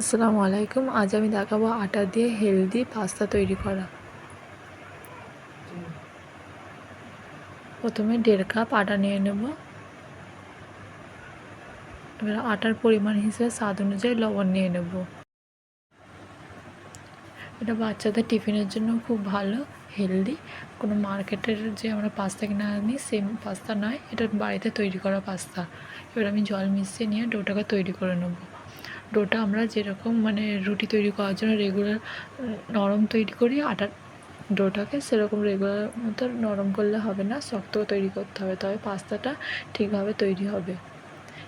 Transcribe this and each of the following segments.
আসসালামু আলাইকুম। আজ আমি দেখাবো আটা দিয়ে হেলদি পাস্তা তৈরি করা। প্রথমে দেড় কাপ আটা নিয়ে নেব। এবার আটার পরিমাণ হিসেবে স্বাদ অনুযায়ী লবণ নিয়ে নেব। এটা বাচ্চাদের টিফিনের জন্য খুব ভালো, হেলদি। কোনো মার্কেটের যে আমরা পাস্তা কিনে আনি, সেম পাস্তা নয়। এটা বাড়িতে তৈরি করা পাস্তা। এবার আমি জল মিশিয়ে নিয়ে ডোটাকে তৈরি করে নেব। ডোটা আমরা যেরকম মানে রুটি তৈরি করার জন্য রেগুলার নরম তৈরি করি, আটার ডোটাকে সেরকম রেগুলার মতো নরম করলে হবে না শক্ত তৈরি করতে হবে, তবে পাস্তাটা ঠিকভাবে তৈরি হবে।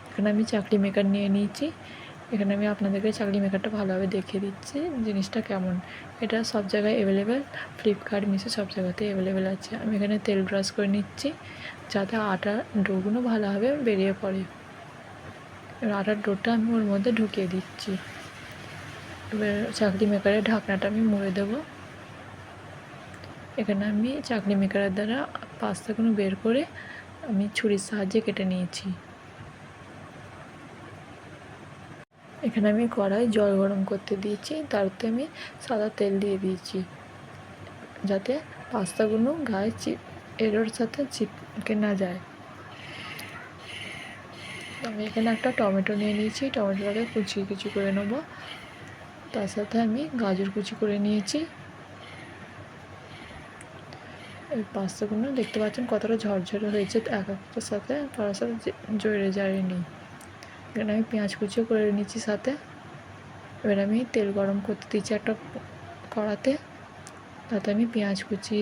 এখানে আমি চাকরি মেকার নিয়ে নিয়েছি। এখানে আমি আপনাদেরকে চাকরি মেকারটা ভালোভাবে দেখিয়ে দিচ্ছি, জিনিসটা কেমন। এটা সব জায়গায় অ্যাভেলেবেল ফ্লিপকার্ট মিশো সব জায়গাতেই অ্যাভেলেবেল আছে। আমি এখানে তেল ব্রাশ করে নিচ্ছি, যাতে আটা ডোগুলো ভালোভাবে বেরিয়ে পড়ে। এবার আটার ডোটা আমি ওর মধ্যে ঢুকিয়ে দিচ্ছি। এবার চাকরি মেকারের ঢাকনাটা আমি মুড়ে দেব। এখানে আমি চাকরি মেকারের দ্বারা পাস্তাগুলো বের করে আমি ছুরির সাহায্যে কেটে নিয়েছি। এখানে আমি কড়াই জল গরম করতে দিয়েছি তারতে আমি সাদা তেল দিয়ে দিয়েছি, যাতে পাস্তাগুলো গায়ে চিপ এরোর সাথে চিপকে না যায়। আমি এখানে একটা টমেটো নিয়ে নিয়েছি। টমেটোটাকে কুচি কুচি করে নেব। তার সাথে আমি গাজর কুচি করে নিয়েছি। এই পাস্তাগুলো দেখতে পাচ্ছেন কতটা ঝরঝরে হয়েছে এক একটার সাথে। তার সাথে জড়ে যায়নি এখানে আমি পেঁয়াজ কুচিও করে নিচ্ছি সাথে। এবার আমি তেল গরম করতে দিচ্ছি একটা কড়াতে। তাতে আমি পেঁয়াজ কুচি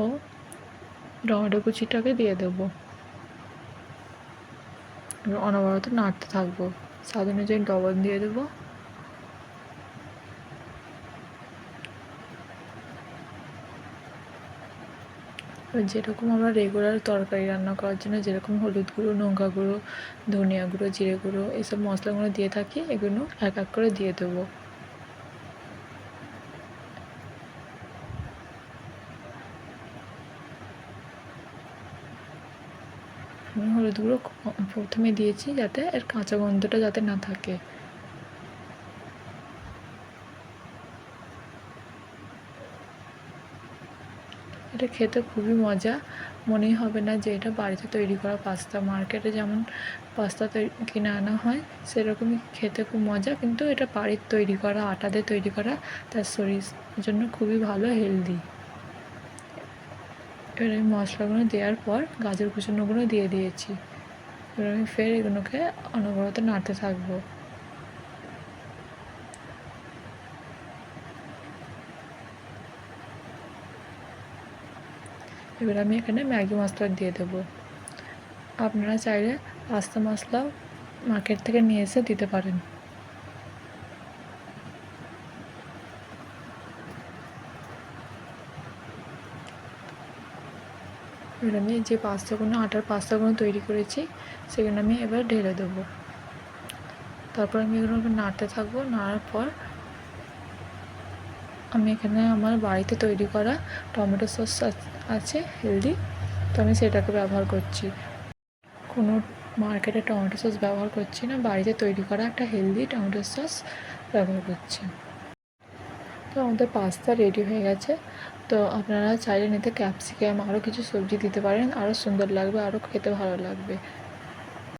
ও টমেটো কুচিটাকে দিয়ে দেবো। অনবরত নাড়তে থাকব। স্বাদ অনুযায়ী ডবল দিয়ে দেবো। যেরকম আমরা রেগুলার তরকারি রান্না করার জন্য যেরকম হলুদ গুঁড়ো লঙ্কা গুঁড়ো, ধনিয়া গুঁড়ো, জিরে গুঁড়ো, এসব মশলাগুলো দিয়ে থাকি, এগুলো এক এক করে দিয়ে দেবো। আমি হলুদ গুঁড়ো প্রথমে দিয়েছি যাতে এর কাঁচা গন্ধটা যাতে না থাকে। এটা খেতে খুবই মজা। মনেই হবে না যে এটা বাড়িতে তৈরি করা পাস্তা। মার্কেটে যেমন পাস্তা কিনে আনা হয়, সেরকমই খেতে খুব মজা। কিন্তু এটা বাড়ির তৈরি করা, আটা দিয়ে তৈরি করা, তার শরীর জন্য খুবই ভালো হেলদি এবার আমি মশলাগুলো দেওয়ার পর গাজর কুচানোগুলো দিয়ে দিয়েছি। এবার আমি ফের এগুলোকে অনবরত নাড়তে থাকব। এবার আমি এখানে ম্যাগি মশলা দিয়ে দেবো। আপনারা চাইলে পাস্তা মশলাও মার্কেট থেকে নিয়ে এসে দিতে পারেন। এবার আমি যে পাস্তাগুলো, আটার পাস্তাগুলো তৈরি করেছি, সেগুলো আমি এবার ঢেলে দেবো। তারপর আমি এগুলোকে নাড়তে থাকব, নাড়ার পর আমি এখানে আমার বাড়িতে তৈরি করা টমেটো সস আছে, হেলদি, তো আমি সেটাকে ব্যবহার করছি। কোনো মার্কেটে টমেটো সস ব্যবহার করছি না, বাড়িতে তৈরি করা একটা হেলদি টমেটো সস ব্যবহার করছি। তো আমাদের পাস্তা রেডি হয়ে গেছে। তো আপনারা চাইলে নিতে ক্যাপসিকাম আরও কিছু সবজি দিতে পারেন। আরও সুন্দর লাগবে আরও খেতে ভালো লাগবে।